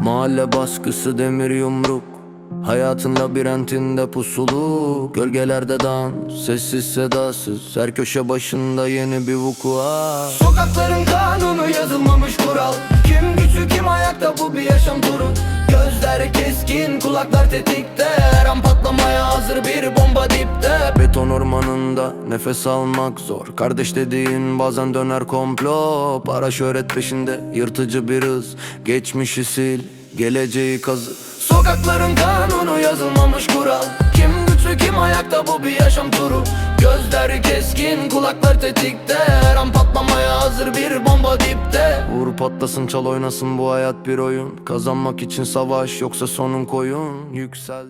Mahalle baskısı demir yumruk. Hayatın labirentinde pusulu. Gölgelerde dans Sessiz sedasız. Her köşe başında yeni bir vukua Sokakların kanunu yazılmamış kural. Kim güçlü kim ayakta bu bir yaşam turu. Gözler keskin kulaklar tetikte. Her an patlamaya hazır bir bomba ormanında nefes almak zor. Kardeş dediğin bazen döner komplo. Para şöhret peşinde yırtıcı bir hız. Geçmişi sil geleceği kazı. Sokakların kanunu yazılmamış kural. Kim güçlü kim ayakta bu bir yaşam turu. Gözler keskin kulaklar tetikte. Her an patlamaya hazır bir bomba dipte. Vur patlasın çal oynasın bu hayat bir oyun. Kazanmak için savaş yoksa sonun koyun. Yüksel